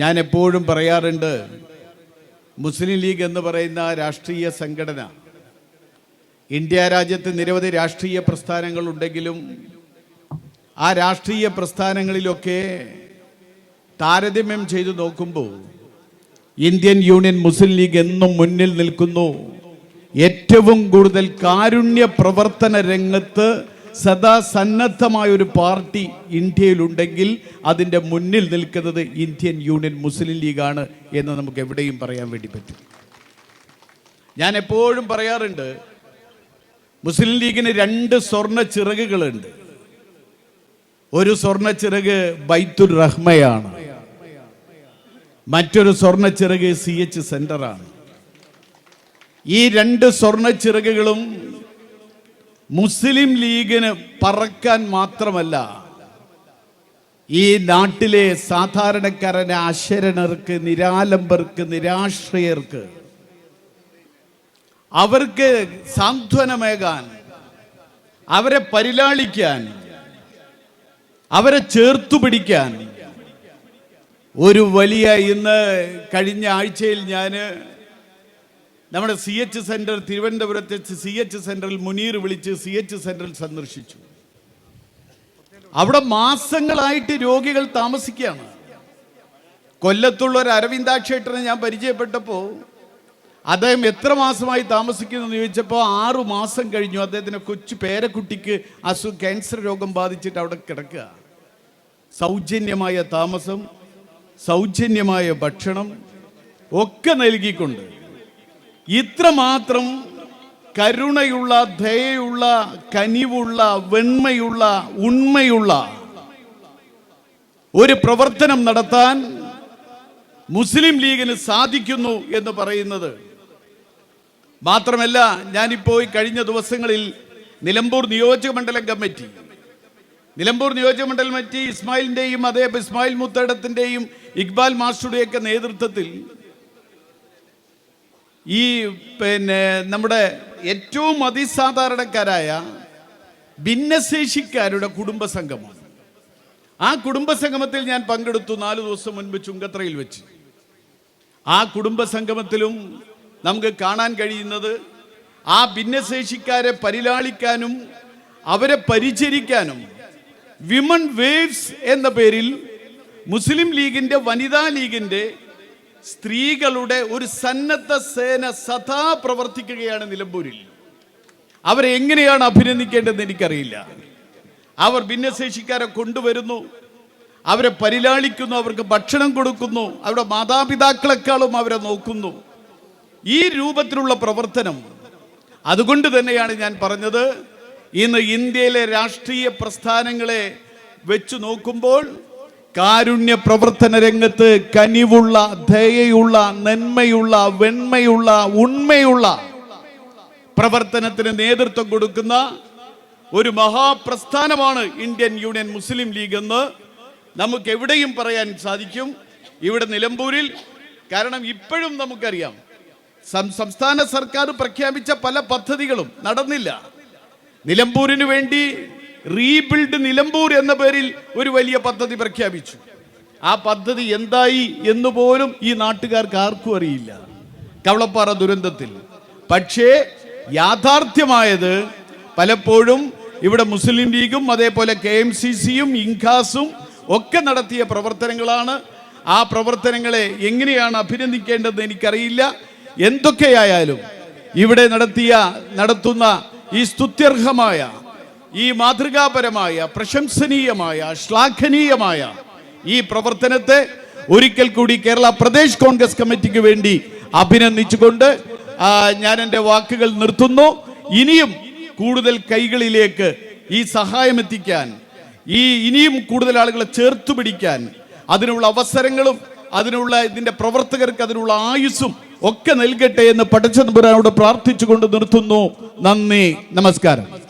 ഞാൻ എപ്പോഴും പറയാറുണ്ട് മുസ്ലിം ലീഗ് എന്ന് പറയുന്ന രാഷ്ട്രീയ സംഘടന. ഇന്ത്യ രാജ്യത്ത് നിരവധി രാഷ്ട്രീയ പ്രസ്ഥാനങ്ങളുണ്ടെങ്കിലും ആ രാഷ്ട്രീയ പ്രസ്ഥാനങ്ങളിലൊക്കെ താരതമ്യം ചെയ്തു നോക്കുമ്പോൾ ഇന്ത്യൻ യൂണിയൻ മുസ്ലിം ലീഗ് എന്നും മുന്നിൽ നിൽക്കുന്നു. ഏറ്റവും കൂടുതൽ കാരുണ്യ പ്രവർത്തന രംഗത്ത് സദാ സന്നദ്ധമായ ഒരു പാർട്ടി ഇന്ത്യയിലുണ്ടെങ്കിൽ അതിന്റെ മുന്നിൽ നിൽക്കുന്നത് ഇന്ത്യൻ യൂണിയൻ മുസ്ലിം ലീഗാണ് എന്ന് നമുക്ക് എവിടെയും പറയാൻ വേണ്ടി പറ്റും. ഞാൻ എപ്പോഴും പറയാറുണ്ട് മുസ്ലിം ലീഗിന് രണ്ട് സ്വർണ ചിറകുകളുണ്ട്. ഒരു സ്വർണ ചിറക് ബൈത്തുൽ റഹ്മയാണ്. മറ്റൊരു സ്വർണ ചിറക് സി എച്ച് സെന്ററാണ്. ഈ രണ്ട് സ്വർണ ചിറകുകളും മുസ്ലിം ലീഗിന് പറക്കാൻ മാത്രമല്ല ഈ നാട്ടിലെ സാധാരണക്കാരനെ അശരണർക്ക് നിരാലംബർക്ക് നിരാശ്രയർക്ക് അവർക്ക് സാന്ത്വനമേകാൻ അവരെ പരിലാളിക്കാൻ അവരെ ചേർത്തു പിടിക്കാൻ ഒരു വലിയ ഇന്ന് കഴിഞ്ഞ ആഴ്ചയിൽ ഞാൻ നമ്മുടെ സി എച്ച് സെന്റർ തിരുവനന്തപുരത്തെ സി എച്ച് സെന്ററിൽ മുനീർ വിളിച്ച് സി എച്ച് സെന്ററിൽ സന്ദർശിച്ചു. അവിടെ മാസങ്ങളായിട്ട് രോഗികൾ താമസിക്കുകയാണ്. കൊല്ലത്തുള്ള ഒരു അരവിന്ദാക്ഷേട്ടനെ ഞാൻ പരിചയപ്പെട്ടപ്പോൾ അദ്ദേഹം എത്ര മാസമായി താമസിക്കുന്നു എന്ന് ചോദിച്ചപ്പോൾ ആറു മാസം കഴിഞ്ഞു. അദ്ദേഹത്തിന് കൊച്ചു പേരക്കുട്ടിക്ക് അസു ക്യാൻസർ രോഗം ബാധിച്ചിട്ട് അവിടെ കിടക്കുക. സൗജന്യമായ താമസം സൗജന്യമായ ഭക്ഷണം ഒക്കെ നൽകിക്കൊണ്ട് ഇത്രമാത്രം കരുണയുള്ള ദയയുള്ള കനിവുള്ള വെണ്മയുള്ള ഉണ്മയുള്ള ഒരു പ്രവർത്തനം നടത്താൻ മുസ്ലിം ലീഗിന് സാധിക്കുന്നു എന്ന് പറയുന്നത്. മാത്രമല്ല ഞാനിപ്പോൾ കഴിഞ്ഞ ദിവസങ്ങളിൽ നിലമ്പൂർ നിയോജക മണ്ഡലം കമ്മിറ്റി നിലമ്പൂർ നിയോജക മണ്ഡലം കമ്മിറ്റി ഇസ്മായിലിന്റെയും അതേ ഇസ്മായിൽ മുത്തേടത്തിന്റെയും ഇക്ബാൽ മാസ്റ്ററുടെയൊക്കെ നേതൃത്വത്തിൽ ഈ പിന്നെ നമ്മുടെ ഏറ്റവും അതിസാധാരണക്കാരായ ഭിന്നശേഷിക്കാരുടെ കുടുംബ ആ കുടുംബ സംഗമത്തിൽ ഞാൻ പങ്കെടുത്തു നാല് ദിവസം മുൻപ് ചുങ്കത്രയിൽ വെച്ച്. ആ കുടുംബ സംഗമത്തിലും നമുക്ക് കാണാൻ കഴിയുന്നത് ആ ഭിന്നശേഷിക്കാരെ പരിലാളിക്കാനും അവരെ പരിചരിക്കാനും വിമൺ വേവ്സ് എന്ന പേരിൽ മുസ്ലിം ലീഗിന്റെ വനിതാ ലീഗിന്റെ സ്ത്രീകളുടെ ഒരു സന്നദ്ധ സേന സദാ പ്രവർത്തിക്കുകയാണ് നിലമ്പൂരിൽ. അവരെ എങ്ങനെയാണ് അഭിനന്ദിക്കേണ്ടതെന്ന് എനിക്കറിയില്ല. അവർ ഭിന്നശേഷിക്കാരെ കൊണ്ടുവരുന്നു. അവരെ പരിലാളിക്കുന്നു അവർക്ക് ഭക്ഷണം കൊടുക്കുന്നു അവരുടെ മാതാപിതാക്കളെക്കാളും അവരെ നോക്കുന്നു. ഈ രൂപത്തിലുള്ള പ്രവർത്തനം അതുകൊണ്ട് തന്നെയാണ് ഞാൻ പറഞ്ഞത്. ഇന്ന് ഇന്ത്യയിലെ രാഷ്ട്രീയ പ്രസ്ഥാനങ്ങളെ വെച്ചു നോക്കുമ്പോൾ കാരുണ്യ പ്രവർത്തന രംഗത്ത് കനിവുള്ള ദയയുള്ള നന്മയുള്ള വെണ്മയുള്ള ഉണ്മയുള്ള പ്രവർത്തനത്തിന് നേതൃത്വം കൊടുക്കുന്ന ഒരു മഹാപ്രസ്ഥാനമാണ് ഇന്ത്യൻ യൂണിയൻ മുസ്ലിം ലീഗ് എന്ന് നമുക്ക് എവിടെയും പറയാൻ സാധിക്കും. ഇവിടെ നിലമ്പൂരിൽ കാരണം ഇപ്പോഴും നമുക്കറിയാം സംസ്ഥാന സർക്കാർ പ്രഖ്യാപിച്ച പല പദ്ധതികളും നടന്നില്ല. നിലമ്പൂരിന് വേണ്ടി റീബിൽഡ് നിലമ്പൂർ എന്ന പേരിൽ ഒരു വലിയ പദ്ധതി പ്രഖ്യാപിച്ചു. ആ പദ്ധതി എന്തായി എന്ന് പോലും ഈ നാട്ടുകാർക്ക് ആർക്കും അറിയില്ല. കവളപ്പാറ ദുരന്തത്തിൽ. പക്ഷേ യാഥാർത്ഥ്യമായത് പലപ്പോഴും ഇവിടെ മുസ്ലിം ലീഗും അതേപോലെ കെ എം സി സിയും ഇൻഖാസും ഒക്കെ നടത്തിയ പ്രവർത്തനങ്ങളാണ്. ആ പ്രവർത്തനങ്ങളെ എങ്ങനെയാണ് അഭിനന്ദിക്കേണ്ടതെന്ന് എനിക്കറിയില്ല. എന്തൊക്കെയായാലും ഇവിടെ നടത്തിയ നടത്തുന്ന ഈ സ്തുത്യർഹമായ ഈ മാതൃകാപരമായ പ്രശംസനീയമായ ശ്ലാഘനീയമായ ഈ പ്രവർത്തനത്തെ ഒരിക്കൽ കൂടി കേരള പ്രദേശ് കോൺഗ്രസ് കമ്മിറ്റിക്ക് വേണ്ടി അഭിനന്ദിച്ചുകൊണ്ട് ഞാൻ എന്റെ വാക്കുകൾ നിർത്തുന്നു. ഇനിയും കൂടുതൽ കൈകളിലേക്ക് ഈ സഹായം എത്തിക്കാൻ ഈ ഇനിയും കൂടുതൽ ആളുകളെ ചേർത്ത് പിടിക്കാൻ അതിനുള്ള അവസരങ്ങളും അതിനുള്ള ഇതിന്റെ പ്രവർത്തകർക്ക് അതിനുള്ള ആയുസ്സും ഒക്കെ നൽകട്ടെ എന്ന് പടച്ചതമ്പുരാനോട് പ്രാർത്ഥിച്ചുകൊണ്ട് നിർത്തുന്നു. നന്ദി. നമസ്കാരം.